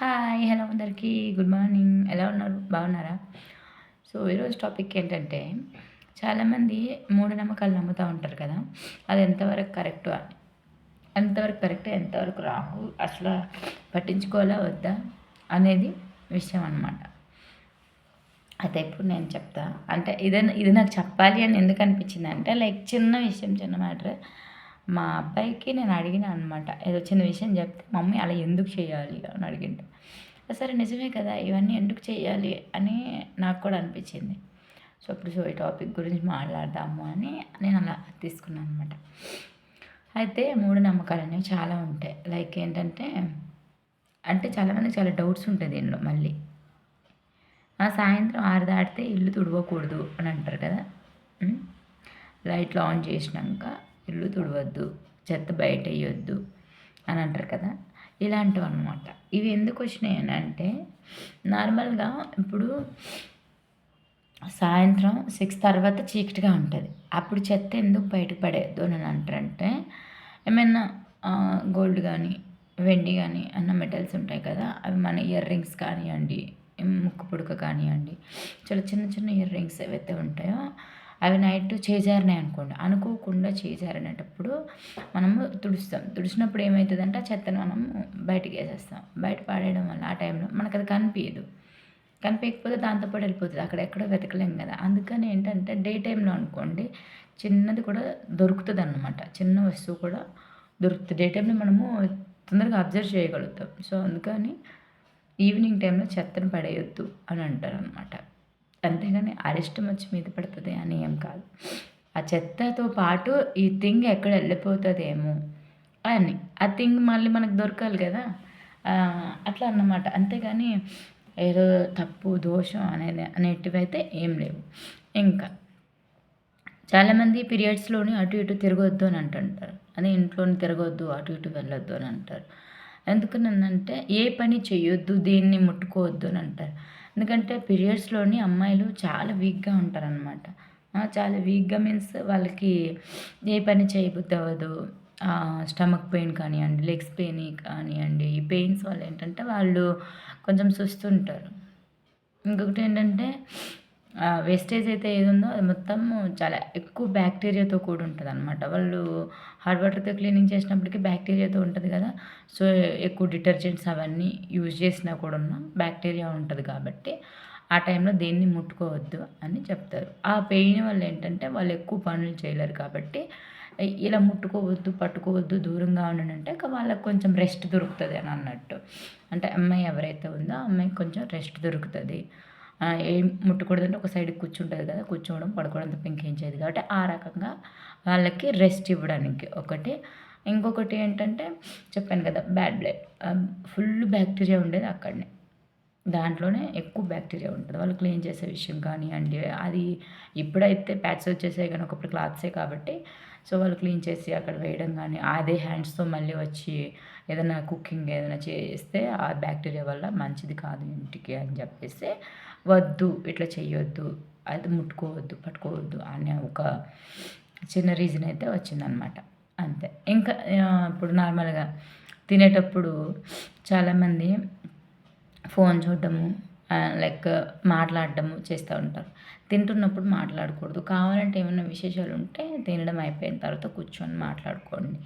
Hi hello అందరికీ. Good morning ఎలా ఉన్నారు? బాగున్నారా? సో ఈరోజు టాపిక్ ఏంటంటే చాలామంది మూఢనమ్మకాలు నమ్ముతూ ఉంటారు కదా. అది ఎంతవరకు కరెక్ట్ అని. ఎంతవరకు కరెక్ట్ ఎంతవరకు రాంగ్ అసలు పట్టించుకోవాలా వద్దా అనేది విషయం అనమాట అయితే ఇప్పుడు నేను చెప్తా. అంటే ఇది ఇది నాకు చెప్పాలి అని ఎందుకు అనిపించింది అంటే లైక్ చిన్న విషయం చిన్న మ్యాటర్ మా అబ్బాయికి నేను అడిగిన అనమాట ఏదో చిన్న విషయం చెప్తే మమ్మీ అలా ఎందుకు చేయాలి? అని అడిగిండు. సరే నిజమే కదా ఇవన్నీ ఎందుకు చేయాలి? అని నాకు కూడా అనిపించింది. సో అప్పుడు సో ఈ టాపిక్ గురించి మాట్లాడదాము అని నేను అలా తీసుకున్నాను అనమాట అయితే మూఢనమ్మకాలు అనేవి చాలా ఉంటాయి. లైక్ ఏంటంటే అంటే చాలామందికి చాలా డౌట్స్ ఉంటాయి దీనిలో మళ్ళీ. సాయంత్రం ఆరు దాటితే ఇల్లు తుడవకూడదు అని అంటారు కదా. లైట్లు ఆన్ చేసినాక ఇల్లు తుడవద్దు చెత్త బయట వేయొద్దు అని అంటారు కదా. ఇలాంటివి అనమాట ఇవి ఎందుకు వచ్చినాయి అంటే నార్మల్గా ఇప్పుడు సాయంత్రం సిక్స్ తర్వాత చీకటిగా ఉంటుంది. అప్పుడు చెత్త ఎందుకు బయట పడేయద్దు అని అంటారంటే ఏమైనా గోల్డ్ కానీ వెండి కానీ అన్న మెటల్స్ ఉంటాయి కదా అవి మన ఇయర్ రింగ్స్ కానివ్వండి ముక్కు పుడక కానివ్వండి చాలా చిన్న చిన్న ఇయర్ రింగ్స్ ఏవైతే ఉంటాయో అవి నైట్ చేజారినాయి అనుకోండి. అనుకోకుండా చేజారినప్పుడు మనము తుడుస్తాం. తుడిచినప్పుడు ఏమవుతుందంటే ఆ చెత్తను మనం బయటకు వేసేస్తాం. బయట పాడేయడం వల్ల ఆ టైంలో మనకు అది కనిపించదు కనిపించకపోతే దాంతోపాటు వెళ్ళిపోతుంది. అక్కడ ఎక్కడో వెతకలేం కదా. అందుకని ఏంటంటే డే టైంలో అనుకోండి చిన్నది కూడా దొరుకుతుంది అన్నమాట చిన్న వస్తువు కూడా దొరుకుతుంది. డే టైంలో మనము తొందరగా అబ్జర్వ్ చేయగలుగుతాం. సో అందుకని ఈవినింగ్ టైంలో చెత్తను పడేయొద్దు అని అంటారు అనమాట అంతేగాని అరెస్ట్ వచ్చి మీద పడుతుంది అని ఏం కాదు. ఆ చెత్తతో పాటు ఈ థింగ్ ఎక్కడ వెళ్ళిపోతుందేమో అని. ఆ థింగ్ మళ్ళీ మనకు దొరకాలి కదా. అట్లా అన్నమాట. అంతేగాని ఏదో తప్పు దోషం అనేది అనేటివైతే ఏం లేవు. ఇంకా చాలామంది పీరియడ్స్లోని అటు ఇటు తిరగొద్దు అని అంటుంటారు. అదే ఇంట్లోని తిరగొద్దు అటు ఇటు వెళ్ళొద్దు అని అంటారు. ఎందుకనంటే ఏ పని చేయొద్దు దేన్ని ముట్టుకోవద్దు అని అంటారు. ఎందుకంటే పీరియడ్స్లోని అమ్మాయిలు చాలా వీక్గా ఉంటారనమాట చాలా వీక్గా మీన్స్ వాళ్ళకి ఏ పని చేయబుద్ధి అవ్వదు స్టమక్ పెయిన్ కానివ్వండి లెగ్స్ పెయిన్ కానివ్వండి ఈ పెయిన్స్ వల్ల ఏంటంటే వాళ్ళు కొంచెం సుస్తుంటారు ఇంకొకటి ఏంటంటే వేస్టేజ్ అయితే ఏది ఉందో అది మొత్తం చాలా ఎక్కువ బ్యాక్టీరియాతో కూడి ఉంటుంది అనమాట వాళ్ళు హార్డ్ వాటర్తో క్లీనింగ్ చేసినప్పటికీ బ్యాక్టీరియాతో ఉంటుంది కదా. సో ఎక్కువ డిటర్జెంట్స్ అవన్నీ యూజ్ చేసినా కూడా ఉన్న బ్యాక్టీరియా ఉంటుంది కాబట్టి ఆ టైంలో దేన్ని ముట్టుకోవద్దు అని చెప్తారు. ఆ పెయిన్ వల్ల ఏంటంటే వాళ్ళు ఎక్కువ పనులు చేయలేరు కాబట్టి ఇలా ముట్టుకోవద్దు పట్టుకోవద్దు దూరంగా ఉండండి అంటే వాళ్ళకి కొంచెం రెస్ట్ దొరుకుతుంది అని అన్నట్టు. అంటే అమ్మాయి ఎవరైతే ఉందో అమ్మాయికి కొంచెం రెస్ట్ దొరుకుతుంది. ఏం ముట్టకూడదంటే ఒక సైడ్ కూర్చుంటుంది కదా కూర్చోవడం పడుకోవడం తప్ప ఇంకేం చేయదు. కాబట్టి ఆ రకంగా వాళ్ళకి రెస్ట్ ఇవ్వడానికి ఒకటి. ఇంకొకటి ఏంటంటే చెప్పాను కదా బ్యాడ్ బ్లడ్. ఫుల్ బ్యాక్టీరియా ఉండేది అక్కడనే. దాంట్లోనే ఎక్కువ బ్యాక్టీరియా ఉంటుంది. వాళ్ళు క్లీన్ చేసే విషయం కానివ్వండి అది ఇప్పుడైతే ప్యాచ్ వచ్చేసాయి కానీ ఒకప్పుడు క్లాత్సే కాబట్టి. సో వాళ్ళు క్లీన్ చేసి అక్కడ వేయడం కానీ అదే హ్యాండ్స్తో మళ్ళీ వచ్చి ఏదైనా కుకింగ్ ఏదైనా చేస్తే ఆ బ్యాక్టీరియా వల్ల మంచిది కాదు ఇంటికి అని చెప్పేసి వద్దు ఇట్లా చేయొద్దు అది ముట్టుకోవద్దు పట్టుకోవద్దు అనే ఒక చిన్న రీజన్ అయితే వచ్చిందనమాట అంతే. ఇంకా ఇప్పుడు నార్మల్గా తినేటప్పుడు చాలామంది ఫోన్ చూడటము లైక్ మాట్లాడటము చేస్తూ ఉంటారు. తింటున్నప్పుడు మాట్లాడకూడదు. కావాలంటే ఏమైనా విశేషాలు ఉంటే తినడం అయిపోయిన తర్వాత కూర్చొని మాట్లాడుకోండి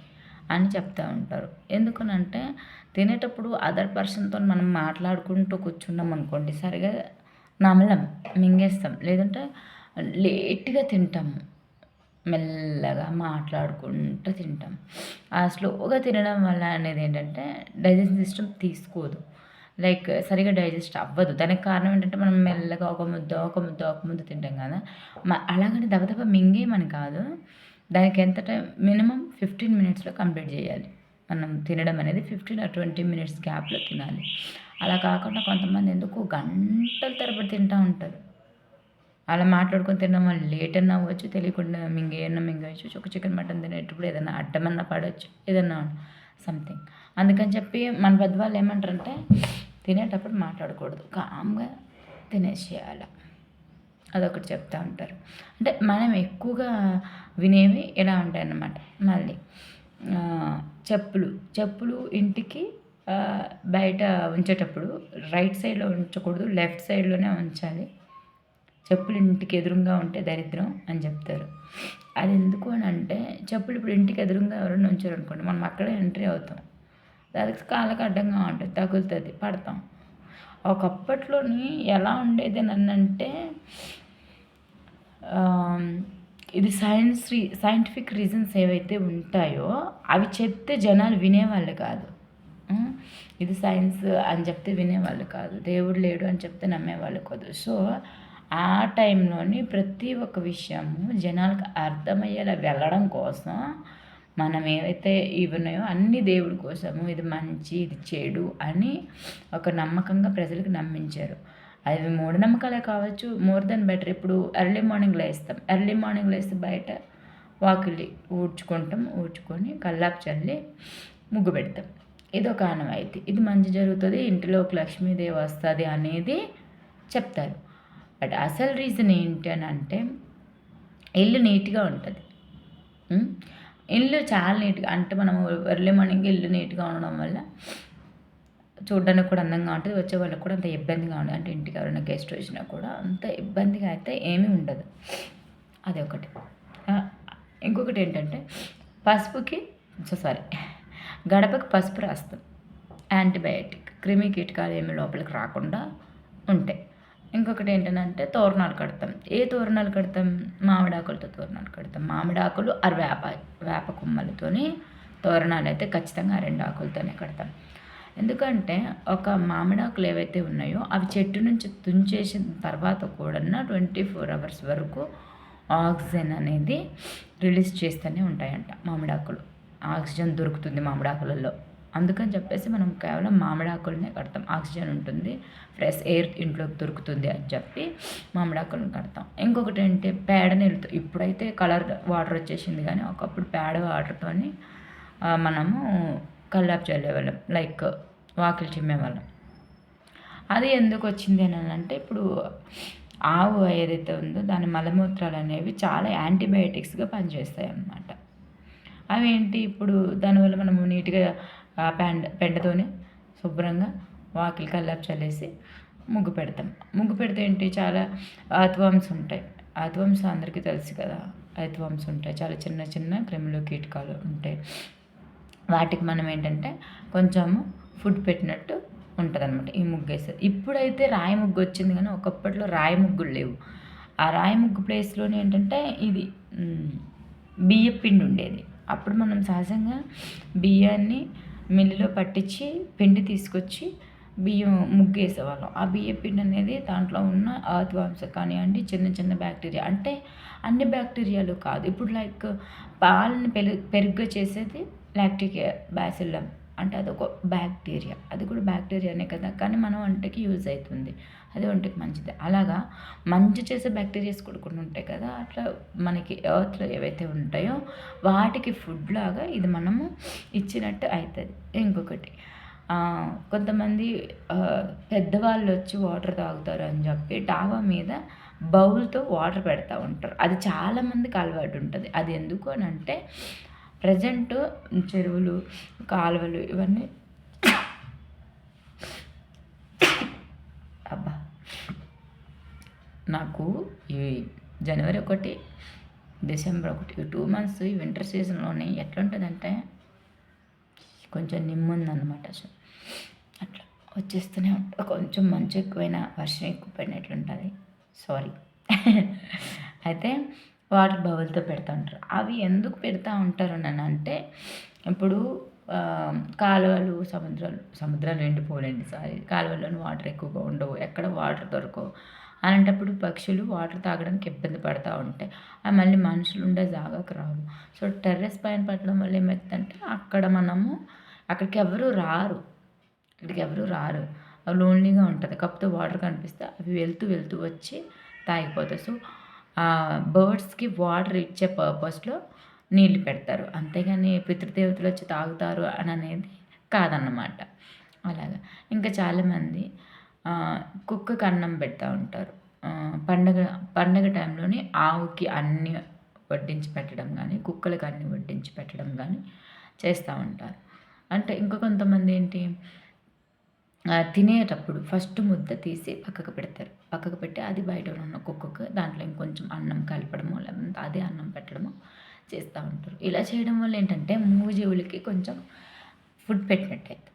అని చెప్తూ ఉంటారు. ఎందుకనంటే తినేటప్పుడు అదర్ పర్సన్తో మనం మాట్లాడుకుంటూ కూర్చున్నాం అనుకోండి సరిగా నమలం మింగేస్తాం. లేదంటే లేట్గా తింటాము మెల్లగా మాట్లాడుకుంటూ తింటాం. ఆ స్లోగా తినడం వల్ల అనేది ఏంటంటే డైజెషన్ సిస్టమ్ తీసుకోదు. లైక్ సరిగా డైజెస్ట్ అవ్వదు. దానికి కారణం ఏంటంటే మనం మెల్లగా ఒక ముద్ద ఒక ముద్ద ఒక ముద్ద తింటాం కదా. అలాగని దబదబ మింగేయమని కాదు. దానికి ఎంత టైం మినిమం ఫిఫ్టీన్ మినిట్స్లో కంప్లీట్ చేయాలి. మనం తినడం అనేది ఫిఫ్టీన్ ఆర్ ట్వంటీ మినిట్స్ గ్యాప్లో తినాలి. అలా కాకుండా కొంతమంది ఎందుకు గంటల తరబడి తింటూ ఉంటారు అలా మాట్లాడుకొని తినడం వల్ల లేట్ అన్నా అవ్వచ్చు తెలియకుండా మింగేయన్నా మింగవచ్చు ఒక చికెన్ మటన్ తినేటప్పుడు ఏదైనా అడ్డమన్నా పడవచ్చు ఏదన్నా సంథింగ్ అందుకని చెప్పి మన పెద్దవాళ్ళు ఏమంటారంటే తినేటప్పుడు మాట్లాడకూడదు. కామ్గా తినేసేయాలి. అదొకటి చెప్తూ ఉంటారు. అంటే మనం ఎక్కువగా వినేవి ఇలా ఉంటాయన్నమాట. మళ్ళీ చెప్పులు. చెప్పులు ఇంటికి బయట ఉంచేటప్పుడు రైట్ సైడ్లో ఉంచకూడదు లెఫ్ట్ సైడ్లోనే ఉంచాలి. చెప్పులు ఇంటికి ఎదురుగా ఉంటే దరిద్రం అని చెప్తారు. అది ఎందుకు అని అంటే చెప్పులు ఇప్పుడు ఇంటికి ఎదురుగా ఎవరైనా ఉంచారు అనుకోండి మనం అక్కడే ఎంట్రీ అవుతాం. దానికి కాళ్ళకి అడ్డంగా ఉంటుంది తగులుతుంది పడతాం. ఒకప్పట్లోని ఎలా ఉండేది అంటే ఇది సైన్స్ రీ సైంటిఫిక్ రీజన్స్ ఏవైతే ఉంటాయో అవి చెప్తే జనాలు వినేవాళ్ళు కాదు. ఇది సైన్స్ అని చెప్తే వినేవాళ్ళు కాదు. దేవుడు లేడు అని చెప్తే నమ్మేవాళ్ళు కాదు. సో ఆ టైంలోని ప్రతి ఒక్క విషయము జనాలకు అర్థమయ్యేలా వెళ్ళడం కోసం మనం ఏవైతే ఇవి ఉన్నాయో అన్ని దేవుడి కోసము ఇది మంచి ఇది చెడు అని ఒక నమ్మకంగా ప్రజలకు నమ్మించారు. అవి మూఢనమ్మకాలే కావచ్చు మోర్ దెన్ బెటర్ ఇప్పుడు ఎర్లీ మార్నింగ్ లేస్తాం. ఎర్లీ మార్నింగ్ లేస్తే బయట వాకిలి ఊడ్చుకుంటాం. ఊడ్చుకొని కల్లాపు చల్లి ముగ్గు పెడతాం. ఇది ఒక అయితే. ఇది మంచి జరుగుతుంది ఇంటిలోకి లక్ష్మీదేవి వస్తుంది అనేది చెప్తారు. బట్ అసలు రీజన్ ఏంటి అని అంటే ఇల్లు నీట్గా ఉంటుంది. ఇల్లు చాలా నీట్గా అంటే మనం ఎర్లీ మార్నింగ్ ఇల్లు నీట్గా ఉండడం వల్ల చూడడానికి కూడా అందంగా ఉంటుంది వచ్చే వాళ్ళకి కూడా అంత ఇబ్బందిగా ఉండదు. అంటే ఇంటికి ఎవరైనా గెస్ట్ వచ్చినా కూడా అంత ఇబ్బందిగా అయితే ఏమీ ఉండదు. అది ఒకటి ఇంకొకటి ఏంటంటే పసుపుకి సారీ గడపకు పసుపు రాస్తాం. యాంటీబయాటిక్ క్రిమి కీటకాలు ఏమి లోపలికి రాకుండా ఉంటాయి. ఇంకొకటి ఏంటంటే తోరణాలు కడతాం. ఏ తోరణాలు కడతాం? మామిడాకులతో తోరణాలు కడతాం. మామిడాకులు అరు వేప వేప కొమ్మలతోని తోరణాలు అయితే ఖచ్చితంగా రెండు ఆకులతోనే కడతాం. ఎందుకంటే ఒక మామిడాకులు ఏవైతే ఉన్నాయో అవి చెట్టు నుంచి తుంచేసిన తర్వాత కూడా ట్వంటీ ఫోర్ అవర్స్ వరకు ఆక్సిజన్ అనేది రిలీజ్ చేస్తూనే ఉంటాయంట మామిడాకులు. ఆక్సిజన్ దొరుకుతుంది మామిడాకులలో. అందుకని చెప్పేసి మనం కేవలం మామిడాకులనే కడతాం. ఆక్సిజన్ ఉంటుంది. ఫ్రెష్ ఎయిర్ ఇంట్లోకి దొరుకుతుంది అని చెప్పి మామిడాకులను కడతాం. ఇంకొకటి ఏంటి? పేడ నీళ్ళతో. ఇప్పుడైతే కలర్ వాటర్ వచ్చేసింది కానీ ఒకప్పుడు పేడ వాటర్తోని మనము కల్లాపు చల్లేవాళ్ళం లైక్ వాకిలి చిమ్మేవాళ్ళం. అది ఎందుకు వచ్చింది అని అంటే ఇప్పుడు ఆవు ఏదైతే ఉందో దాని మలమూత్రాలు అనేవి చాలా యాంటీబయాటిక్స్గా పనిచేస్తాయి అన్నమాట అవేంటి ఇప్పుడు దానివల్ల మనము నీట్గా పెండ పెండతోనే శుభ్రంగా వాకిలి కల్లాపు చల్లేసి ముగ్గు పెడతాం. ముగ్గు పెడితే ఏంటి? చాలా ఆత్వాంస్ ఉంటాయి. ఆత్వాంస్ అందరికీ తెలుసు కదా. ఆత్వాంస్ ఉంటాయి. చాలా చిన్న చిన్న క్రిములు కీటకాలు ఉంటాయి. వాటికి మనం ఏంటంటే కొంచెము ఫుడ్ పెట్టినట్టు ఉంటుంది అనమాట ఈ ముగ్గు వేసేది ఇప్పుడైతే రాయి ముగ్గు వచ్చింది కానీ ఒకప్పట్లో రాయి ముగ్గులు లేవు. ఆ రాయి ముగ్గు ప్లేస్లోనే ఏంటంటే ఇది బియ్య పిండి ఉండేది. అప్పుడు మనం సహజంగా బియ్యాన్ని మిల్లులో పట్టించి పిండి తీసుకొచ్చి బియ్యం ముగ్గు వేసేవాళ్ళం ఆ బియ్య పిండి అనేది దాంట్లో ఉన్న ఆత్వాంశ కానివ్వండి చిన్న చిన్న బ్యాక్టీరియా. అంటే అన్ని బ్యాక్టీరియాలు కాదు. ఇప్పుడు లైక్ పాలని పెరుగు పెరుగ్గా చేసేది లాక్టిక్ బ్యాసిల్లం. అంటే అదొక బ్యాక్టీరియా. అది కూడా బ్యాక్టీరియానే కదా. కానీ మనం వంటకి యూజ్ అవుతుంది. అది ఒంటికి మంచిది. అలాగా మంచి చేసే బ్యాక్టీరియాస్ కూడా కొన్ని ఉంటాయి కదా అట్లా మనకి ఎర్త్లో ఏవైతే ఉంటాయో వాటికి ఫుడ్ లాగా ఇది మనము ఇచ్చినట్టు అవుతుంది ఇంకొకటి కొంతమంది పెద్దవాళ్ళు వచ్చి వాటర్ తాగుతారు అని చెప్పి డాబా మీద బౌల్తో వాటర్ పెడతా ఉంటారు. అది చాలామందికి అలవాటు ఉంటుంది. అది ఎందుకు అని అంటే ప్రజెంట్ చెరువులు కాలువలు ఇవన్నీ నాకు ఈ జనవరి ఒకటి డిసెంబర్ ఒకటి టూ మంత్స్ ఈ వింటర్ సీజన్లోనే ఎట్లుంటుందంటే కొంచెం నిమ్ముందనమాట అసలు అట్లా వచ్చేస్తూనే ఉంటుంది కొంచెం మంచు ఎక్కువైనా వర్షం ఎక్కువ పడినట్లుంటుంది సారీ అయితే వాటర్ బౌల్తో పెడతా ఉంటారు. అవి ఎందుకు పెడతా ఉంటారు అని అంటే ఇప్పుడు కాలువలు సముద్రాలు సముద్రాలు ఎండిపోలేండి సారీ. కాలువల్లోని వాటర్ ఎక్కువగా ఉండవు. ఎక్కడ వాటర్ దొరకవు. అలాంటప్పుడు పక్షులు వాటర్ తాగడానికి ఇబ్బంది పడుతూ ఉంటాయి. అవి మళ్ళీ మనుషులు ఉండే జాగాకు రావు. సో టెర్రస్ పైన పెట్టడం వల్ల ఏమవుతుందంటే అక్కడ మనము అక్కడికి ఎవరు రారు. అక్కడికి ఎవరు రారు. లోన్లీగా ఉంటుంది. కాకపోతే వాటర్ కనిపిస్తే అవి వెళ్తూ వెళ్తూ వచ్చి తాగిపోతాయి. సో బర్డ్స్కి వాటర్ ఇచ్చే పర్పస్లో నీళ్ళు పెడతారు. అంతేగాని పితృదేవతలు వచ్చి తాగుతారు అని అనేది కాదన్నమాట. అలాగా. ఇంకా చాలామంది కుక్కకు అన్నం పెడతా ఉంటారు. పండగ పండగ టైంలోనే ఆవుకి అన్ని వడ్డించి పెట్టడం కానీ కుక్కలకి అన్ని వడ్డించి పెట్టడం కానీ చేస్తూ ఉంటారు. అంటే ఇంకా కొంతమంది ఏంటి తినేటప్పుడు ఫస్ట్ ముద్ద తీసి పక్కకు పెడతారు. పక్కకు పెట్టి అది బయట ఉన్న కుక్కకు దాంట్లో ఇంకొంచెం అన్నం కలపడము లేకపోతే అదే అన్నం పెట్టడము చేస్తూ ఉంటారు. ఇలా చేయడం వల్ల ఏంటంటే మూగజీవులకి కొంచెం ఫుడ్ పెట్టినట్టయితే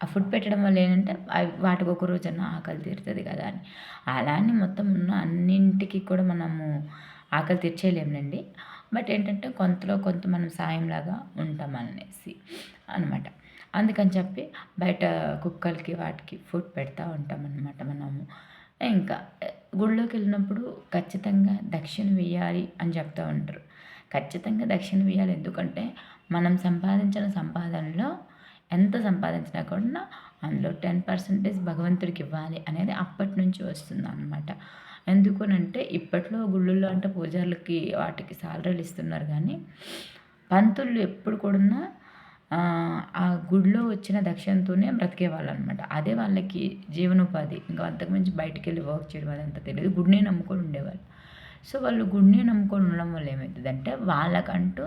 ఆ ఫుడ్ పెట్టడం వల్ల ఏంటంటే అవి వాటికి ఒక రోజన్నా ఆకలి తీరుతుంది కదా అని. అలానే మొత్తం ఉన్న అన్నింటికి కూడా మనము ఆకలి తీర్చేయలేమునండి బట్ ఏంటంటే కొంతలో కొంత మనం సాయంలాగా ఉంటాం అనేసి అనమాట అందుకని చెప్పి బయట కుక్కలకి వాటికి ఫుడ్ పెడతా ఉంటాం అనమాట మనము. ఇంకా గుళ్ళోకి వెళ్ళినప్పుడు ఖచ్చితంగా దక్షిణ వేయాలి అని చెప్తూ ఉంటారు. ఖచ్చితంగా దక్షిణ వేయాలి ఎందుకంటే మనం సంపాదించిన సంపాదనలో ఎంత సంపాదించినా కూడా అందులో టెన్ పర్సెంటేజ్ భగవంతుడికి ఇవ్వాలి అనేది అప్పటి నుంచి వస్తుంది అనమాట ఎందుకనంటే ఇప్పట్లో గుళ్ళల్లో అంటే పూజార్లకి వాటికి సాలరీలు ఇస్తున్నారు కానీ పంతులు ఎప్పుడు కూడా ఆ గుడిలో వచ్చిన దక్షిణతోనే బ్రతికేవాళ్ళు అనమాట అదే వాళ్ళకి జీవనోపాధి. ఇంకా అంతకుమించి బయటికి వెళ్ళి వర్క్ చేయడం అదంతా తెలియదు. గుడినే నమ్ముకొని ఉండేవాళ్ళు. సో వాళ్ళు గుడిని నమ్ముకొని ఉండడం వల్ల ఏమవుతుందంటే వాళ్ళకంటూ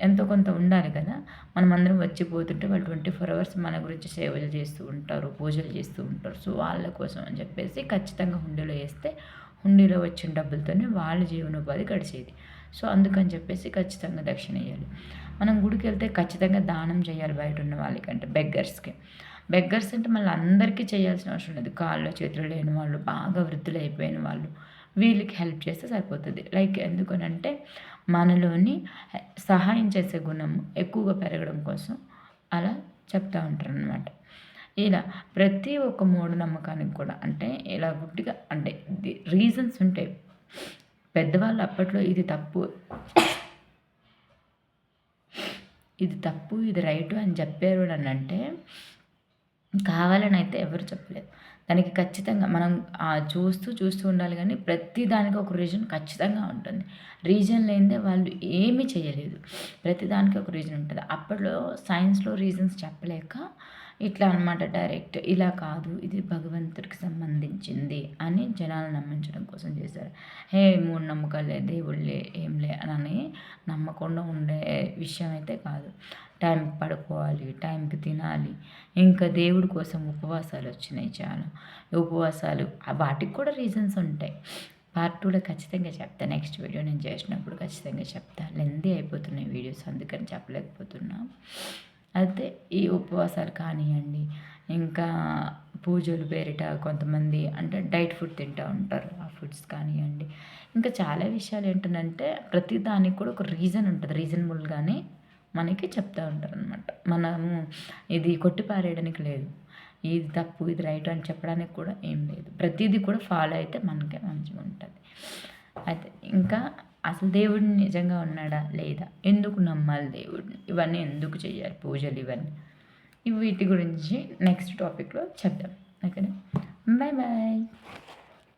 ఎంతో కొంత ఉండాలి కదా? మనం అందరం వచ్చిపోతుంటే వాళ్ళు ట్వంటీ ఫోర్ అవర్స్ మన గురించి సేవలు చేస్తూ ఉంటారు పూజలు చేస్తూ ఉంటారు. సో వాళ్ళ కోసం అని చెప్పేసి ఖచ్చితంగా హుండీలో వేస్తే హుండీలో వచ్చిన డబ్బులతోనే వాళ్ళ జీవనోపాధి గడిచేది. సో అందుకని చెప్పేసి ఖచ్చితంగా దక్షిణ వేయాలి. మనం గుడికి వెళ్తే ఖచ్చితంగా దానం చేయాలి బయట ఉన్న వాళ్ళకంటే బెగ్గర్స్కి. బెగ్గర్స్ అంటే మళ్ళీ అందరికీ చేయాల్సిన అవసరం లేదు కాళ్ళు చేతులు లేని వాళ్ళు బాగా వృద్ధులు అయిపోయిన వాళ్ళు వీళ్ళకి హెల్ప్ చేస్తే సరిపోతుంది. లైక్ ఎందుకనంటే మనలోని సహాయం చేసే గుణం ఎక్కువగా పెరగడం కోసం అలా చెప్తూ ఉంటారు అనమాట ఇలా ప్రతి ఒక్క మూఢనమ్మకానికి కూడా అంటే ఇలా గుడ్డిగా అంటే రీజన్స్ ఉంటాయి పెద్దవాళ్ళు అప్పట్లో ఇది తప్పు. ఇది తప్పు ఇది రైటు అని చెప్పారు అని అంటే కావాలని అయితే ఎవరు చెప్పలేదు. దానికి ఖచ్చితంగా మనం చూస్తూ చూస్తూ ఉండాలి కానీ ప్రతి దానికి ఒక రీజన్ ఖచ్చితంగా ఉంటుంది. రీజన్ లేనిదే వాళ్ళు ఏమీ చేయలేదు. ప్రతి దానికి ఒక రీజన్ ఉంటుంది. అప్పట్లో సైన్స్లో రీజన్స్ చెప్పలేక ఇట్లా అనమాట డైరెక్ట్ ఇలా కాదు ఇది భగవంతుడికి సంబంధించింది అని జనాలు నమ్మించడం కోసం చేశారు. హే మూడు నమ్మకాలే దేవుళ్ళే ఏంలే అని నమ్మకుండా ఉండే విషయం అయితే కాదు. టైంకి పడుకోవాలి టైంకి తినాలి. ఇంకా దేవుడి కోసం ఉపవాసాలు వచ్చినాయి చాలా. ఉపవాసాలు వాటికి కూడా రీజన్స్ ఉంటాయి. పార్ట్ టూలో ఖచ్చితంగా చెప్తా. నెక్స్ట్ వీడియో నేను చేసినప్పుడు ఖచ్చితంగా చెప్తాను లెందీ అయిపోతున్నాయి వీడియోస్ అందుకని చెప్పలేకపోతున్నా. అయితే ఈ ఉపవాసాలు కానివ్వండి ఇంకా పూజలు పేరిట కొంతమంది అంటే డైట్ ఫుడ్ తింటూ ఉంటారు. ఆ ఫుడ్స్ కానివ్వండి. ఇంకా చాలా విషయాలు ఏంటంటే ప్రతి దానికి కూడా ఒక రీజన్ ఉంటుంది. రీజనబుల్గానే మనకి చెప్తూ ఉంటారు అనమాట మనము ఇది కొట్టిపారేయడానికి లేదు. ఇది తప్పు ఇది రైట్ అని చెప్పడానికి కూడా ఏం లేదు. ప్రతిదీ కూడా ఫాలో అయితే మనకే మంచిగా ఉంటుంది. అయితే ఇంకా అసలు దేవుడు నిజంగా ఉన్నాడా? లేదా? ఎందుకు నమ్మాలి దేవుడిని? ఇవన్నీ ఎందుకు చేయాలి పూజలు ఇవన్నీ. వీటి గురించి నెక్స్ట్ టాపిక్లో చెప్దాం. ఓకేనా? Bye bye